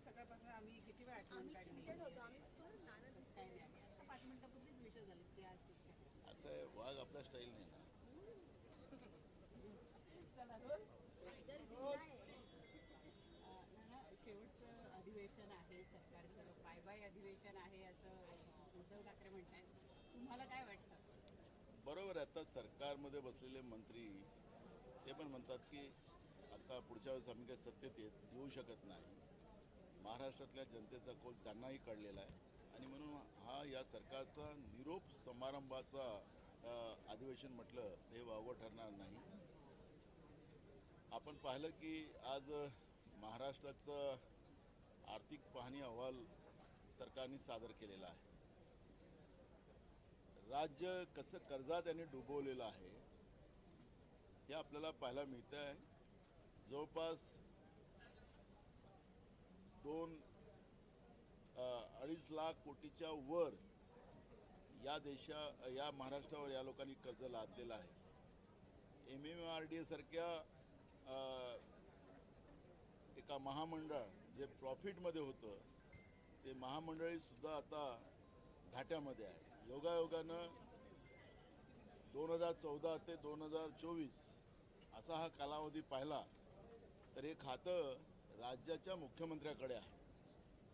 सकाळपासून आम्ही किती वेळ आठवण काढली? तसं नाही आता पाच मिनिटापूर्वीच विषय झाले ते आज कसं काय? असं आहे वाघ आपल्या स्टाईल नाही ना. चला नाना, शेवटचं अधिवेशन आहे सरकारचं बाय बाय अधिवेशन आहे असं उद्धव ठाकरे तुम्हाला काय वाटतं? बरोबर आहे आता सरकारमध्ये बसलेले मंत्री ते पण म्हणतात की आता पुढच्या वेळेस आम्ही काही सत्तेत येत येऊ शकत नाही. महाराष्ट्रातल्या जनतेचा कोल त्यांनाही कळलेला आहे. आणि म्हणून हा या सरकारचा निरोप समारंभाचा अधिवेशन म्हटलं हे वावं ठरणार नाही. आपण पाहिलं की आज महाराष्ट्राचं आर्थिक पाहणी अहवाल सरकारने सादर केलेला आहे. राज्य कसं कर्जात त्यांनी डुबवलेलं आहे हे आपल्याला पाहायला मिळतं आहे जवळपास दोन अडीच लाख कोटीच्या वर या देशा या महाराष्ट्रावर या लोकांनी कर्ज लादलेलं आहे. एम एम आर डी एसारख्या एका महामंडळ जे प्रॉफिटमध्ये होतं ते महामंडळीसुद्धा आता घाट्यामध्ये आहे. योगायोगानं दोन हजार चौदा ते दोन हजार चोवीस असा हा कालावधी पाहिला तर हे खातं राज्याच्या मुख्यमंत्र्याकडे आहे.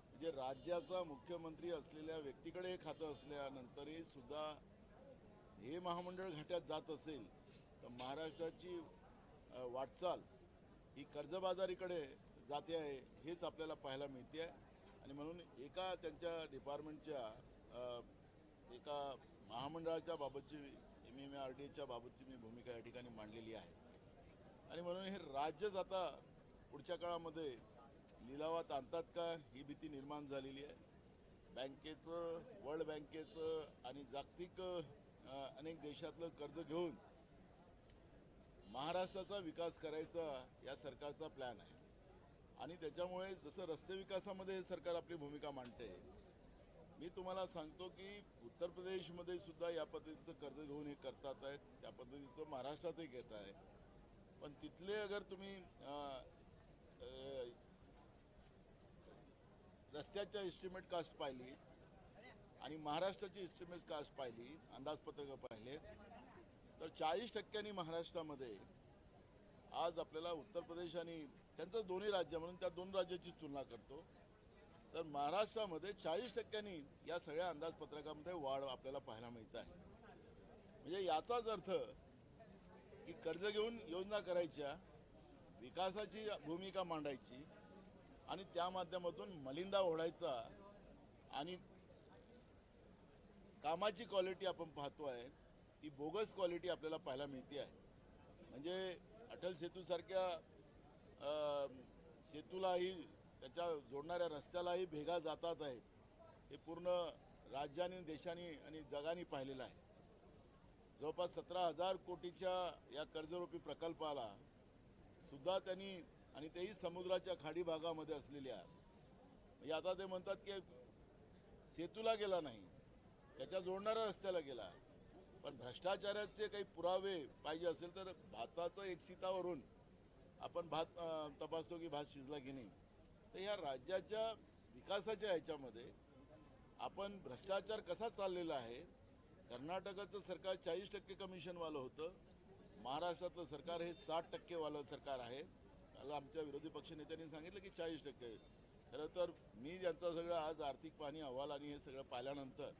म्हणजे राज्याचा मुख्यमंत्री असलेल्या व्यक्तीकडे हे खातं असल्यानंतरही सुद्धा हे महामंडळ घाट्यात जात असेल तर महाराष्ट्राची वाटचाल ही कर्जबाजारीकडे जाते आहे हेच आपल्याला पाहायला मिळते आहे. आणि म्हणून एका त्यांच्या डिपार्टमेंटच्या एका महामंडळाच्या बाबतची एम एम आर डी एच्या बाबतची मी भूमिका या ठिकाणी मांडलेली आहे. आणि म्हणून हे राज्यच आता पुढच्या काळामध्ये लिलावात आणतात का? ही भीती निर्माण झालेली आहे. बँकेचं वर्ल्ड बँकेचं आणि जागतिक अनेक देशातलं कर्ज घेऊन महाराष्ट्राचा विकास करायचा या सरकारचा प्लॅन आहे. आणि त्याच्यामुळे जसं रस्ते विकासामध्ये हे सरकार आपली भूमिका मांडते मी तुम्हाला सांगतो की उत्तर प्रदेशमध्ये सुद्धा या पद्धतीचं कर्ज घेऊन हे करतात आहेत. त्या पद्धतीचं महाराष्ट्रातही घेत आहे पण तिथले अगर तुम्ही रस्त्याच्या इस्टिमेट कास्ट पाहिली? आणि महाराष्ट्राची इस्टिमेट कास्ट पाहिली? अंदाजपत्रकं पाहिले. तर चाळीस टक्क्यांनी महाराष्ट्रामध्ये आज आपल्याला उत्तर प्रदेश आणि त्यांचं दोन्ही राज्य म्हणून त्या दोन राज्याचीच तुलना करतो. तर महाराष्ट्रामध्ये चाळीस टक्क्यांनी या सगळ्या अंदाजपत्रकामध्ये वाढ आपल्याला पाहायला मिळत आहे. म्हणजे याचाच अर्थ की कर्ज घेऊन योजना करायच्या विकासाची भूमिका मांडायची आणि त्या माध्यमातून मलिंदा ओढायचा आणि कामाची क्वालिटी आपण पाहतो आहे ती बोगस क्वालिटी आपल्याला पाहायला मिळते आहे. म्हणजे अटल सेतूसारख्या सेतूलाही त्याच्या जोडणाऱ्या रस्त्यालाही भेगा जातात आहेत. हे पूर्ण राज्याने देशाने आणि जगाने पाहिलेलं आहे. जवळपास सतरा हजार कोटीच्या या कर्जरोपी प्रकल्पाला सुद्धा त्यांनी आणि तेही समुद्राच्या खाडी भागामध्ये असलेल्या. म्हणजे आता ते म्हणतात की सेतूला गेला नाही त्याच्या जोडणाऱ्या रस्त्याला गेला. पण भ्रष्टाचाराचे काही पुरावे पाहिजे असेल तर भाताचं एक सीतावरून आपण भात तपासतो की भात शिजला की नाही. तर या राज्याच्या विकासाच्या ह्याच्यामध्ये आपण भ्रष्टाचार कसा चाललेला आहे? कर्नाटकाचं सरकार चाळीस टक्के कमिशनवालं होतं. महाराष्ट्रातलं सरकार हे साठ टक्केवालं सरकार आहे. काल आमच्या विरोधी पक्षनेत्यांनी सांगितलं की चाळीस टक्के. खरं तर मी ज्यांचा सगळं आज आर्थिक पाहणी अहवाल आणि हे सगळं पाहिल्यानंतर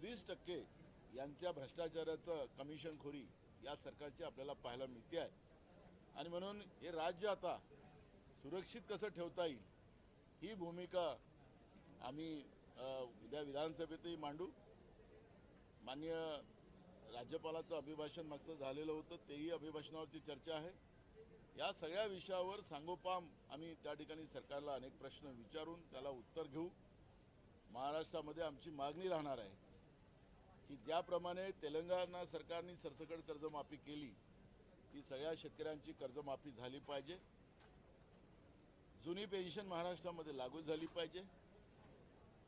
वीस टक्के यांच्या भ्रष्टाचाराचं कमिशनखोरी या सरकारची आपल्याला पाहायला मिळते आहे. आणि म्हणून हे राज्य आता सुरक्षित कसं ठेवता येईल ही भूमिका आम्ही उद्या विधानसभेतही मांडू. मान्य राज्यपालाचं अभिभाषण मागचं झालेलं होतं तेही अभिभाषणावरची चर्चा आहे. या सगळ्या विषयावर सांगोपाम आम्ही त्या ठिकाणी सरकारला अनेक प्रश्न विचारून त्याला उत्तर घेऊ. महाराष्ट्रामध्ये आमची मागणी राहणार आहे की ज्याप्रमाणे तेलंगणा सरकारने सरसकट कर्जमाफी केली ती सगळ्या शेतकऱ्यांची कर्जमाफी झाली पाहिजे. जुनी पेन्शन महाराष्ट्रामध्ये लागू झाली पाहिजे.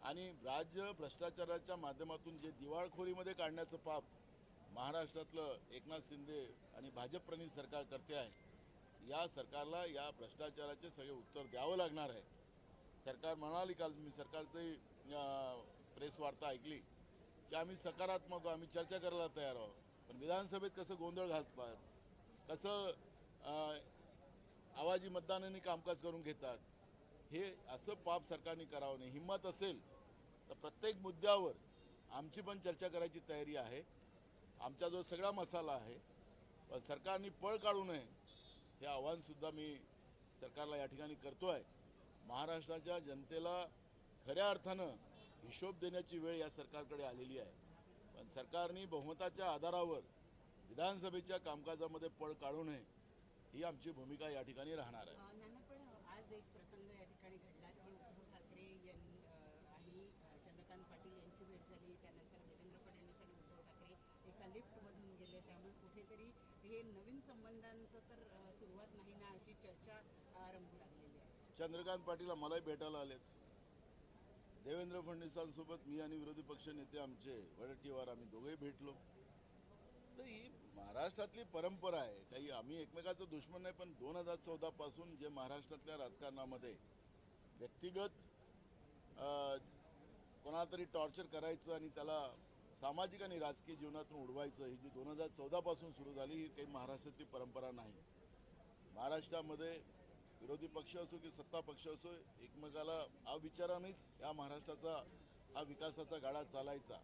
आणि राज्य भ्रष्टाचाराच्या माध्यमातून जे दिवाळखोरीमध्ये काढण्याचं पाप महाराष्ट्रातलं एकनाथ शिंदे आणि भाजप प्रणित सरकार करते आहे या सरकारला या भ्रष्टाचाराचे सगळे उत्तर द्यावं लागणार आहे. सरकार म्हणाली काल मी सरकारचंही प्रेस वार्ता ऐकली की आम्ही सकारात्मक आहोत, आम्ही चर्चा करायला तयार आहोत. पण विधानसभेत कसं गोंधळ घालतात कसं आवाजी मतदानाने कामकाज करून घेतात हे असं पाप सरकारने करावं नाही. हिंमत असेल तर प्रत्येक मुद्द्यावर आमची पण चर्चा करायची तयारी आहे. आमचा जो सगळा मसाला आहे पण सरकारने पळ काढू नये हे आव्हानसुद्धा मी सरकारला या ठिकाणी करतो आहे महाराष्ट्राच्या जनतेला खऱ्या अर्थानं हिशोब देण्याची वेळ या सरकारकडे आलेली आहे. पण सरकारने बहुमताच्या आधारावर विधानसभेच्या कामकाजामध्ये पळ काढू नये ही आमची भूमिका या ठिकाणी राहणार आहे अ, नाना पण आज एक प्रसंग या ठिकाणी घडला की उद्धव ठाकरे यांनी अ, आणि अ, चंद्रकांत पाटील यांची भेट झाली त्यानंतर देवेंद्र फडणवीस आणि उद्धव ठाकरे एका लिफ्टमधून गेले त्यामुळे कुठेतरी हे नवीन संबंधांचं तर सुरुवात नाही ना अशी चर्चा रंगू लागलेली आहे. चंद्रकांत पाटील मलाही भेटायला आलेत. देवेंद्र फडणवीसांसोबत मी आणि विरोधी पक्ष नेते आमचे वडट्टीवार आम्ही दोघेही भेटलो. तर ही महाराष्ट्रातली परंपरा आहे. काही आम्ही एकमेकाचं दुश्मन नाही पण दोन हजार चौदा पासून जे महाराष्ट्रातल्या राजकारणामध्ये व्यक्तिगत अं, कोणाला तरी टॉर्चर करायचं आणि त्याला सामाजिक आणि राजकीय जीवनातून उडवायचं ही जी दोन हजार चौदा पासून सुरू झाली ही काही महाराष्ट्रातली परंपरा नाही. महाराष्ट्रामध्ये विरोधी पक्ष असो की सत्ता पक्ष असो एकमेकाला अविचारानेच या महाराष्ट्राचा हा विकासाचा गाडा चालायचा.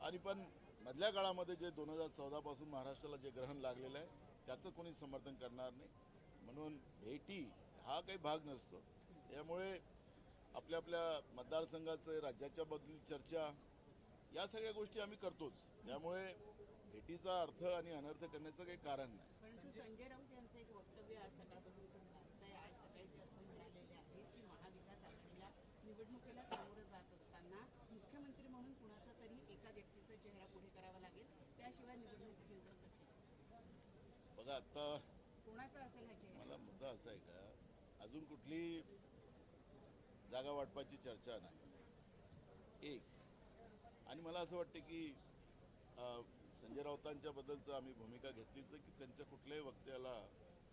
आणि पण मधल्या काळामध्ये जे दोन हजार चौदा पासून महाराष्ट्राला जे ग्रहण लागलेलं आहे त्याचं कोणी समर्थन करणार नाही. म्हणून भेटी हा काही भाग नसतो. त्यामुळे आपल्या आपल्या मतदारसंघाचं राज्याच्या बद्दल चर्चा या सगळ्या गोष्टी आम्ही करतोच. त्यामुळे भेटीचा अर्थ आणि अनर्थ करण्याचं काही कारण नाही. परंतु संजय राऊत यांचं एक वक्तव्य आज सकाळपासून खूप गाजत आहे आज सकाळी ते असं म्हणालेले आहेत की महाविकास आघाडीला निवडणुकीला सामोरं जात असताना मुख्यमंत्री म्हणून कुणाचा तरी एका व्यक्तीचा चेहरा पुढे करावा लागेल? त्याशिवाय निवडणूक. बघा आता कोणाचा असेल हा चेहरा? मला मुद्दा असा आहे का? अजून कुठली जागा वाटपाची चर्चा नाही. एक आणि मला असं वाटतं की संजय राऊतांच्या बद्दलचं आम्ही भूमिका घेतलीच की त्यांच्या कुठल्याही वक्त्याला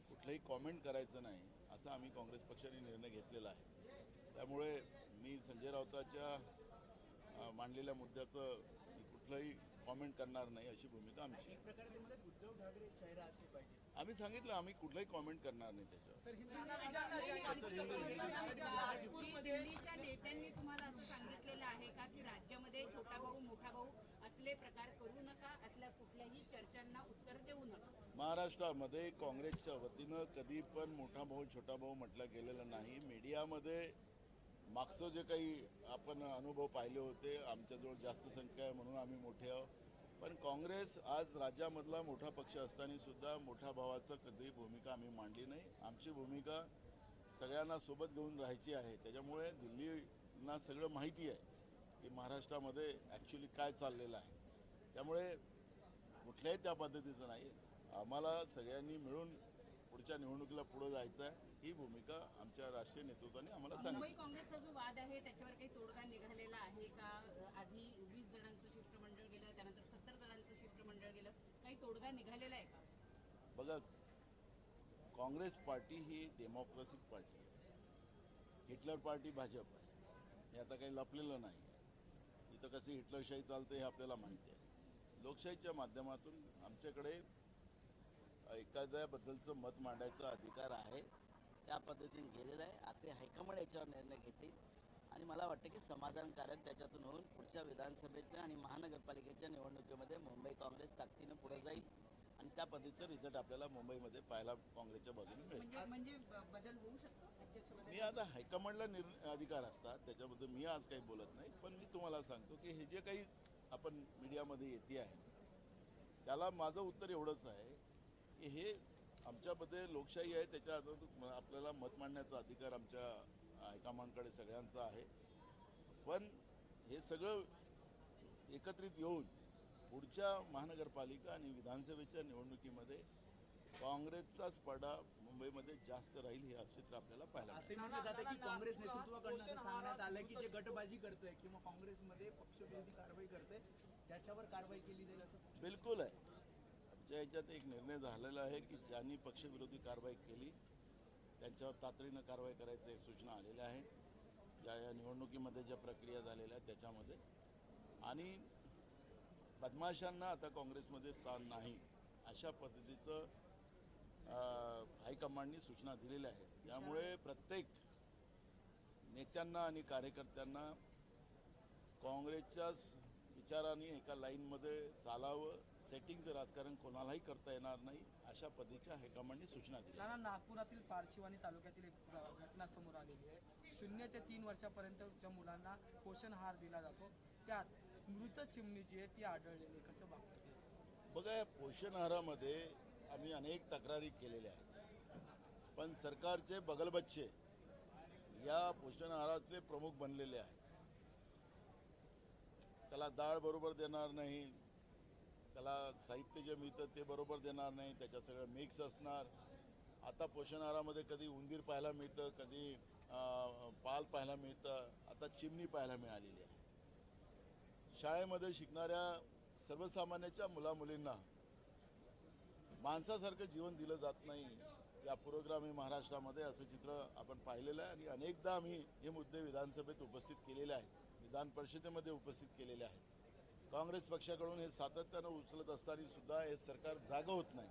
कुठलंही कॉमेंट करायचं नाही असा आम्ही काँग्रेस पक्षाने निर्णय घेतलेला आहे त्यामुळे मी संजय राऊताच्या मांडलेल्या मुद्द्याचं कुठलंही कॉमेंट करणार नाही अशी भूमिका आमची आहे. एक प्रकारे ते म्हणतात उद्धव ठाकरे चेहरा असले पाहिजे आम्ही सांगितलं आम्ही कुठलंही कॉमेंट करणार नाही त्याच्यावर सर की दिल्लीच्या नेत्यांनी तुम्हाला असं सांगितलेलं की राज्यामध्ये छोटा भाऊ मोठा भाऊ असले प्रकार करू नका असल्या कुठल्याही चर्चांना उत्तर देऊ नका. महाराष्ट्रामध्ये काँग्रेसच्या वतीनं कधी पण मोठा भाऊ छोटा भाऊ म्हटलं गेलेलं नाही. मीडियामध्ये मागचं जे काही आपण अनुभव पाहिले होते आमच्याजवळ जास्त संख्या आहे म्हणून आम्ही मोठे आहोत. पण काँग्रेस आज राज्यामधला मोठा पक्ष असताना सुद्धा मोठ्या भावाचं कधी भूमिका आम्ही मांडली नाही. आमची भूमिका सगळ्यांना सोबत घेऊन राहायची आहे. त्याच्यामुळे दिल्लीला सगळं माहिती आहे. की महाराष्ट्रामध्ये ॲक्च्युली काय चाललेलं आहे. त्यामुळे कुठल्याही त्या पद्धतीचं नाही. आम्हाला सगळ्यांनी मिळून पुढच्या निवडणुकीला पुढे जायचं आहे ही भूमिका आमच्या राष्ट्रीय नेतृत्वाने आम्हाला सांगितली. काँग्रेसचा जो वाद आहे त्याच्यावर काही तोडगा निघालेला आहे का? आधी वीस जणांचं शिष्टमंडळ गेलं त्यानंतर सत्तर जणांचं शिष्टमंडळ गेलं. काही तोडगा निघालेला आहे का? बघा काँग्रेस पार्टी ही डेमोक्रेसिक पार्टी आहे. हिटलर पार्टी भाजप आहे. हे आता काही लपलेलं नाही. आता कशी हिटलरशाही चालते हे आपल्याला माहिती आहे. लोकशाहीच्या माध्यमातून आमच्याकडे एखाद्याबद्दलचं मत मांडायचा अधिकार आहे. त्या पद्धतीने गेलेलं आहे. आता हायकमांड याच्यावर निर्णय घेतील. आणि मला वाटतं की समाधानकारक त्याच्यातून होऊन पुढच्या विधानसभेच्या आणि महानगरपालिकेच्या निवडणुकीमध्ये मुंबई काँग्रेस ताकदीनं पुढे जाईल. आणि त्या पद्धतीचा रिझल्ट आपल्याला मुंबईमध्ये पाहायला काँग्रेसच्या बाजूने मिळेल. म्हणजे, म्हणजे बदल होऊ शकतो? मी आता हायकमांडला निर अधिकार असतात त्याच्याबद्दल मी आज काही बोलत नाही पण मी तुम्हाला सांगतो की हे जे काही आपण मीडियामध्ये येते आहे त्याला माझं उत्तर एवढंच आहे की हे आमच्यामध्ये लोकशाही आहे त्याच्या आपल्याला मत मांडण्याचा अधिकार आमच्या हायकमांडकडे सगळ्यांचा आहे. पण हे सगळं एकत्रित येऊन पुढच्या महानगरपालिका आणि विधानसभेच्या निवडणुकीमध्ये काँग्रेसचाच पडा मुंबईमध्ये जास्त राहील हे चित्र आपल्याला पाहायला. असे म्हटलं जातं की काँग्रेस नेतृत्वाकडनं असं सांगण्यात आलं की जे गटबाजी करतोय किंवा काँग्रेसमध्ये पक्षविरोधी कारवाई करतोय त्याच्यावर कारवाई केली जाईल असं बिलकुल आहे. आमच्या ह्याच्यात एक निर्णय झालेला आहे की ज्यांनी पक्षविरोधी कारवाई केली त्यांच्यावर तातडीनं कारवाई करायचं एक सूचना आलेल्या आहेत ज्या या निवडणुकीमध्ये ज्या प्रक्रिया झालेल्या आहेत त्याच्यामध्ये. आणि बदमाशांना आता काँग्रेसमध्ये स्थान नाही अशा पद्धतीचं हायकमांडनी सूचना दिलेल्या आहेत. त्यामुळे प्रत्येक नेत्यांना आणि कार्यकर्त्यांना काँग्रेसच्याच विचाराने एका लाईनमध्ये चालावं सेटिंगचं राजकारण कोणालाही करता येणार नाही अशा पद्धतीच्या हायकमांडनी सूचना दिल्या. नाना नागपुरातील पारशिवानी तालुक्यातील एक घटना समोर आलेली आहे. शून्य ते तीन वर्षापर्यंतच्या मुलांना पोषण आहार दिला जातो. त्यात मृत चिमणी जी आहे ती आढळलेली. कसं? बघा या पोषण आहारामध्ये आम्ही अनेक तक्रारी केलेल्या आहेत. पण सरकारचे बगलबच्चे या पोषण आहारातले प्रमुख बनलेले आहेत. त्याला डाळ बरोबर देणार नाही त्याला साहित्य जे मिळतं ते बरोबर देणार नाही त्याच्यात सगळं मिक्स असणार. आता पोषण आहारामध्ये कधी उंदीर पाहायला मिळतं कधी पाल पाहायला मिळतं आता चिमणी पाहायला मिळालेली आहे. शाळेमध्ये शिकणाऱ्या सर्वसामान्याच्या मुलामुलींना माणसासारखं जीवन दिलं जात नाही. या पुरोग्रामी महाराष्ट्रामध्ये असं चित्र आपण पाहिलेलं आहे आणि अनेकदा आम्ही हे मुद्दे विधानसभेत उपस्थित केलेले आहेत. विधान परिषदेमध्ये उपस्थित केलेले आहेत. काँग्रेस पक्षाकडून हे सातत्यानं उचलत असताना सुद्धा हे सरकार जागं होत नाही.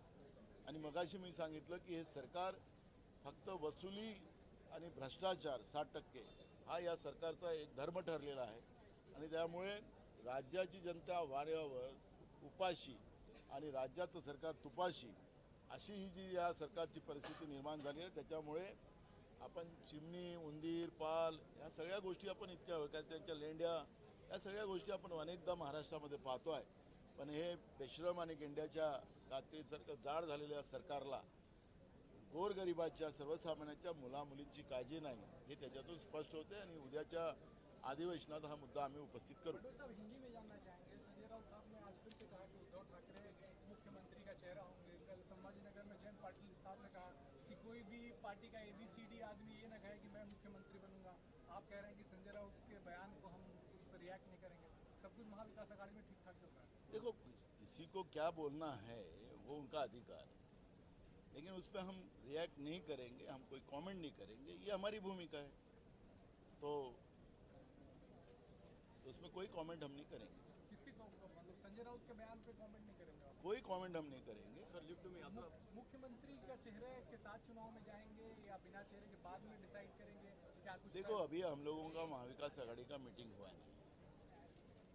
आणि मगाशी मी सांगितलं की हे सरकार फक्त वसुली आणि भ्रष्टाचार साठ टक्के हा या सरकारचा एक धर्म ठरलेला आहे. आणि त्यामुळे राज्याची जनता वाऱ्यावर उपाशी आणि राज्याचं सरकार तुपाशी अशी ही जी या सरकारची परिस्थिती निर्माण झाली आहे त्याच्यामुळे आपण चिमणी उंदीर पाल या सगळ्या गोष्टी आपण इतक्या काय त्यांच्या लेंड्या या सगळ्या गोष्टी आपण अनेकदा महाराष्ट्रामध्ये पाहतो आहे पण हे बेश्रम आणि गेंड्याच्या कातडीसारखं जाड झालेल्या सरकारला गोरगरिबाच्या सर्वसामान्यांच्या मुलामुलींची काळजी नाही हे त्याच्यातून स्पष्ट होते आणि उद्याच्या अधिवेशनात हा मुद्दा आम्ही उपस्थित करू. पाटिल साहब ने कहा कि कोई भी पार्टी का एबीसीडी आदमी ये ना कहे कि मैं मुख्यमंत्री बनूँगा। आप कह रहे हैं कि संजय राउत के बयान को हम उस पर रिएक्ट नहीं करेंगे। सब कुछ महाविकास अघाड़ी में ठीक ठाक चल रहा है। देखो किसी को क्या बोलना है वो उनका अधिकार है। लेकिन उस पर हम रिएक्ट नहीं करेंगे हम कोई कमेंट नहीं करेंगे ये हमारी भूमिका है। तो उसमें कोई कमेंट हम नहीं करेंगे। किसके मतलब संजय राउत के बयान पे कमेंट नहीं करेंगे कोई कमेंट हम नहीं करेंगे। मु- मुख्यमंत्री का चेहरे के साथ चुनाव में जाएँगे या बिना चेहरे के बाद में डिसाइड करेंगे? क्या कुछ देखो अभी हम लोगों का महाविकास आघाड़ी का मीटिंग हुआ नहीं।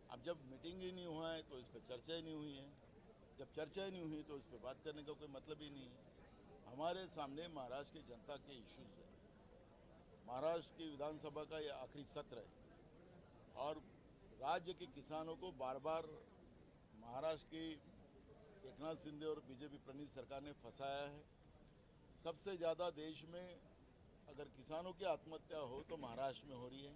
अब जब मीटिंग ही नहीं हुआ है तो इस पर चर्चा ही नहीं हुई है। जब चर्चा ही नहीं हुई तो इस पर बात करने का कोई मतलब ही नहीं है। हमारे सामने महाराष्ट्र की जनता के इश्यूज़ है। महाराष्ट्र की विधानसभा का ये आखिरी सत्र है। और राज्य के किसानों को बार बार महाराष्ट्र की एकनाथ शिंदे और बीजेपी प्रणीत सरकार ने फंसाया है। सबसे ज़्यादा देश में अगर किसानों की आत्महत्या हो तो महाराष्ट्र में हो रही है।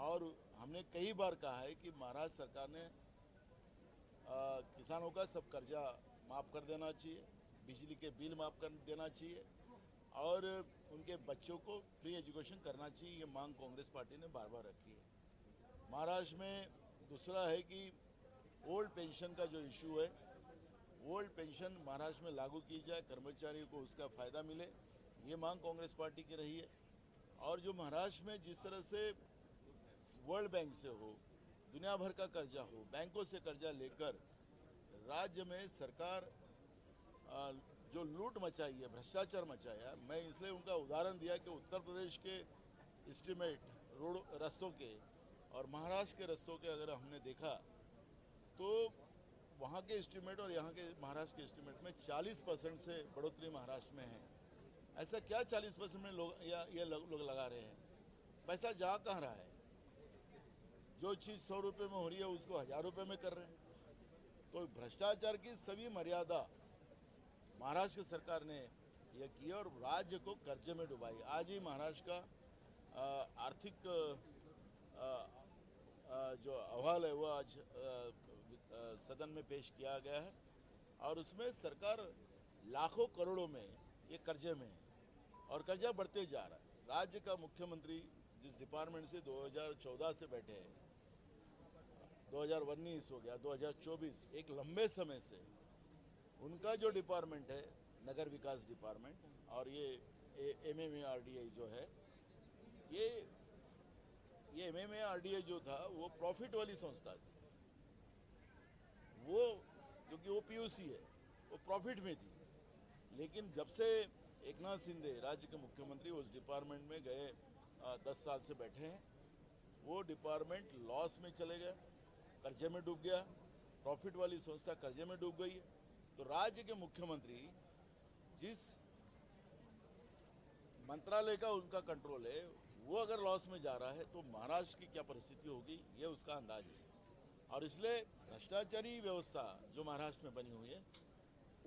और हमने कई बार कहा है कि महाराष्ट्र सरकार ने आ, किसानों का सब कर्जा माफ़ कर देना चाहिए बिजली के बिल माफ़ कर देना चाहिए और उनके बच्चों को फ्री एजुकेशन करना चाहिए। ये मांग कांग्रेस पार्टी ने बार बार रखी है। महाराष्ट्र में दूसरा है कि ओल्ड पेंशन का जो इशू है ओल्ड पेंशन महाराष्ट्र में लागू की जाए, कर्मचारियों को उसका फ़ायदा मिले, ये मांग कांग्रेस पार्टी की रही है। और जो महाराष्ट्र में जिस तरह से वर्ल्ड बैंक से हो, दुनिया भर का कर्जा हो, बैंकों से कर्जा लेकर राज्य में सरकार जो लूट मचाई है, भ्रष्टाचार मचाया मैं इसलिए उनका उदाहरण दिया कि उत्तर प्रदेश के एस्टिमेट रोड, रस्तों के और महाराष्ट्र के रस्तों के अगर हमने देखा तो वहाँ के एस्टिमेट और यहाँ के महाराष्ट्र के एस्टिमेट में 40 परसेंट से बढ़ोतरी महाराष्ट्र में है। ऐसा क्या 40 परसेंट में लोग या, ये लोग लोग लगा रहे हैं? पैसा जा कहाँ रहा है? जो चीज़ सौ रुपये में हो रही है, उसको हज़ार रुपये में कर रहे हैं। तो भ्रष्टाचार की सभी मर्यादा महाराष्ट्र सरकार ने यह की और राज्य को कर्जे में डुबाई। आज ही महाराष्ट्र का आर्थिक जो अहवाल है, वो आज सदन में पेश किया गया है और उसमें सरकार लाखों करोड़ों में ये कर्जे में है और कर्जा बढ़ते जा रहा है। राज्य का मुख्यमंत्री जिस डिपार्टमेंट से 2014 से बैठे हैं 2019 हो गया 2024 एक लंबे समय से उनका जो डिपार्टमेंट है, नगर विकास डिपार्टमेंट और ये एम एम जो है, ये ये एम एम जो था, वो प्रॉफिट वाली संस्था थी। वो क्योंकि वो पीयूसी है वो प्रॉफिट में थी। लेकिन जब से एक नाथ शिंदे राज्य के मुख्यमंत्री उस डिपार्टमेंट में गए आ, दस साल से बैठे हैं वो डिपार्टमेंट लॉस में चले गए कर्जे में डूब गया प्रॉफिट वाली संस्था कर्जे में डूब गई है। तो राज्य के मुख्यमंत्री जिस मंत्रालय का उनका कंट्रोल है वो अगर लॉस में जा रहा है तो महाराष्ट्र की क्या परिस्थिति होगी ये उसका अंदाज है। और इसलिए भ्रष्टाचारी व्यवस्था जो महाराष्ट्र में बनी हुई है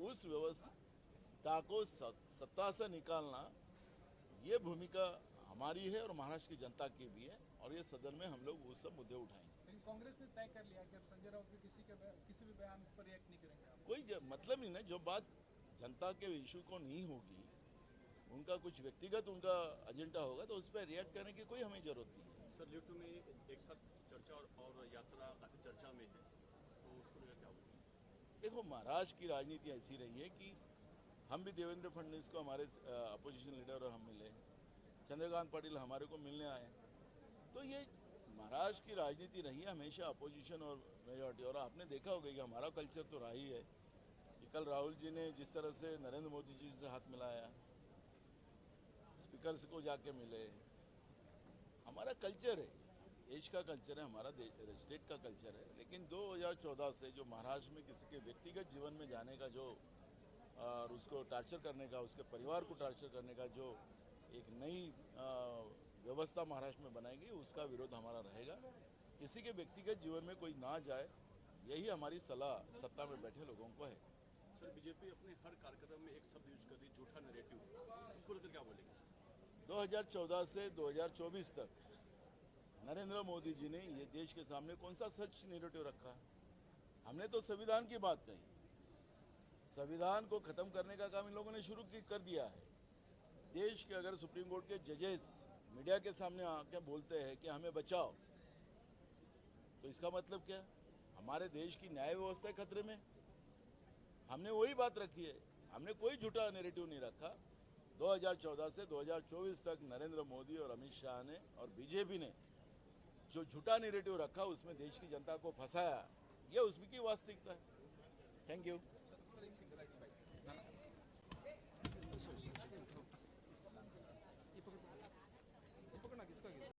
उस व्यवस्था को सत्ता से निकालना ये भूमिका हमारी है और महाराष्ट्र की जनता की भी है और ये सदन में हम लोग वो सब मुद्दे उठाएँगे। कांग्रेस ने तय कर लिया कि अब संजय राउत के किसी के किसी भी बयान पर रिएक्ट नहीं करेंगे कोई मतलब नहीं ना जो बात जनता के इशू को नहीं होगी उनका कुछ व्यक्तिगत उनका एजेंडा होगा तो उस पर रिएक्ट करने की कोई हमें ज़रूरत नहीं है। सर लिफ्ट में एक साथ चर्चा और, यात्रा काफ़ी चर्चा में है तो उसको लेकर क्या देखो महाराष्ट्र की राजनीति ऐसी रही है कि हम भी देवेंद्र फडणवीस को हमारे अपोजिशन लीडर और हम मिले। चंद्रकांत पाटिल हमारे को मिलने आए तो ये महाराष्ट्र की राजनीति रही है हमेशा अपोजिशन और मेजोरिटी और आपने देखा होगा कि हमारा कल्चर तो रहा ही है कि कल राहुल जी ने जिस तरह से नरेंद्र मोदी जी से हाथ मिलाया स्पीकर को जाके मिले हमारा कल्चर है। देश का कल्चर है, हमारा स्टेट का कल्चर है। लेकिन 2014 से जो महाराष्ट्र में किसी के व्यक्तिगत जीवन में जाने का जो, और उसको टार्चर करने का, उसके परिवार को टार्चर करने का जो एक नई व्यवस्था महाराष्ट्र में बनाएगी, उसका विरोध हमारा रहेगा। किसी के व्यक्तिगत जीवन में कोई ना जाए, यही हमारी सलाह सत्ता में बैठे लोगों को है। सर, बीजेपी अपने हर कार्यक्रम में एक शब्द यूज़ कर है झूठा नैरेटिव उसको लेकर क्या बोलेंगे 2014 से 2024 तक। नरेंद्र मोदी जी ने ये देश के सामने कौन सा सच नेरेटिव रखा? हमने तो संविधान की बात कही। संविधान को खत्म करने का काम इन लोगों ने शुरू कर दिया है। देश के अगर सुप्रीम कोर्ट के जजेस मीडिया के सामने आके बोलते हैं कि हमें बचाओ तो इसका मतलब क्या? हमारे देश की न्याय व्यवस्था खतरे में। हमने वही बात रखी है। हमने कोई झूठा नेरेटिव नहीं रखा। 2014 से 2024 तक नरेंद्र मोदी और अमित शाह ने और बीजेपी ने जो झूठा नेरेटिव रखा, उसमें देश की जनता को फंसाया, ये उसकी वास्तविकता है। Thank you